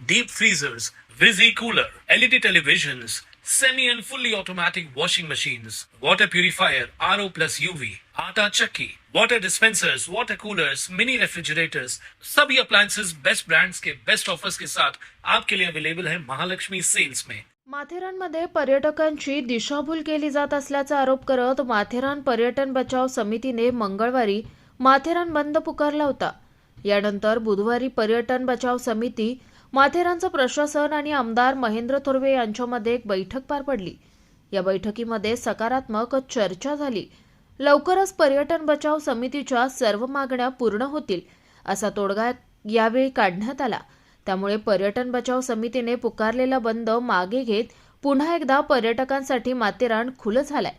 deep freezers, Visi cooler, LED televisions, semi and fully automatic washing machines, water purifier, RO plus UV, आटा chakki, water dispensers, water coolers, mini refrigerators, सभी appliances best brands के best offers के साथ आपके लिए available है Mahalakshmi sales में माथेरानमध्ये पर्यटकांची दिशाभूल केली जात असल्याचा आरोप करत माथेरान पर्यटन बचाव समितीने मंगळवारी माथेरान बंद पुकारला होता यानंतर बुधवारी पर्यटन बचाव समिती माथेरानचं प्रशासन आणि आमदार महेंद्र थोरवे यांच्यामध्ये एक बैठक पार पडली. या बैठकीमध्ये सकारात्मक चर्चा झाली. लवकरच पर्यटन बचाव समितीच्या सर्व मागण्या पूर्ण होतील असा तोडगा यावेळी काढण्यात आला. त्यामुळे पर्यटन बचाव समितीने पुकारलेला बंद मागे घेत पुन्हा एकदा पर्यटकांसाठी माथेरान खुलं झालंय.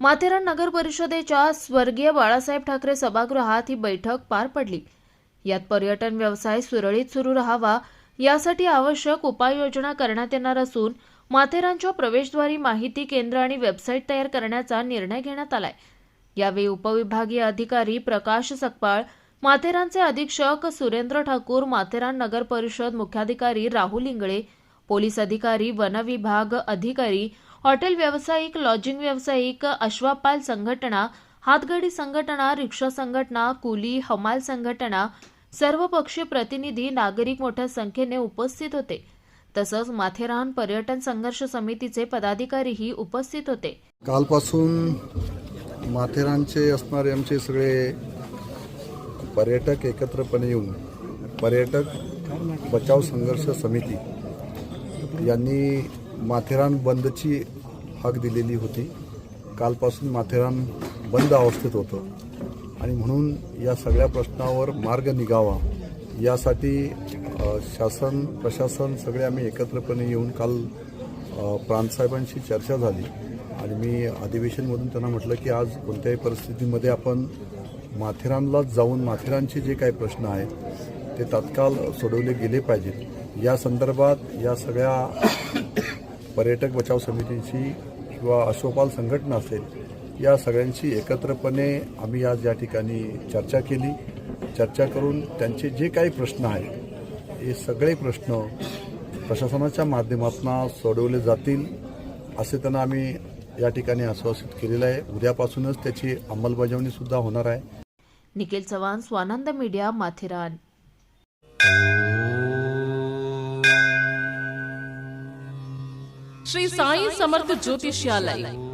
माथेरान नगर परिषदेच्या स्वर्गीय बाळासाहेब ठाकरे सभागृहात ही बैठक पार पडली. यात पर्यटन व्यवसाय सुरळीत सुरू राहावा यासाठी आवश्यक उपाययोजना करण्यात येणार असून माथेरानच्या प्रवेशद्वारी माहिती केंद्र आणि वेबसाईट तयार करण्याचा निर्णय घेण्यात आलाय. यावेळी उपविभागीय अधिकारी प्रकाश सकपाळ माथेरानचे अधीक्षक सुरेंद्र ठाकूर माथेरान नगर परिषद मुख्याधिकारी राहुल इंगळे पोलीस अधिकारी वन विभाग अधिकारी हॉटेल व्यावसायिक लॉजिंग व्यावसायिक अश्वापाल संघटना हातगाडी संघटना रिक्षा संघटना कुली हमाल संघटना सर्वपक्षीय प्रतिनिधी नागरिक मोठ्या संख्येने उपस्थित होते. तसंच माथेरान पर्यटन संघर्ष समितीचे पदाधिकारीही उपस्थित होते. कालपासून माथेरानचे असणारे आमचे सगळे पर्यटक एकत्रपणे येऊन पर्यटक बचाव संघर्ष समिती यांनी माथेरान बंदची हाक दिलेली होती. कालपासून माथेरान बंद अवस्थेत होतं. आणि म्हणून या सगळ्या प्रश्नावर मार्ग निघावा. यासाठी शासन प्रशासन सगळे आम्ही एकत्रपणे येऊन काल प्रांतसाहेबांशी चर्चा झाली. आणि मी अधिवेशनमधून त्यांना म्हटलं की आज कोणत्याही परिस्थितीमध्ये आपण माथेरानलाच जाऊन माथेरानचे जे काही प्रश्न आहेत ते तात्काळ सोडवले गेले पाहिजेत. या संदर्भात या सगळ्या पर्यटक बचाव समितीची किंवा अशोपाल संघटना असेल या सगळ्यांची एकत्रपणे आम्ही आज या ठिकाणी चर्चा केली. चर्चा करून त्यांचे जे काही प्रश्न आहेत हे सगळे प्रश्न प्रशासनाच्या माध्यमातून सोडवले जातील असे त्यांना आम्ही या ठिकाणी आश्वासित केलेलं आहे. उद्यापासूनच त्याची अंमलबजावणी सुद्धा होणार आहे. Nikhil Chavan Swanand media Matheran. Shri Sai Samarth Jyotishalaya.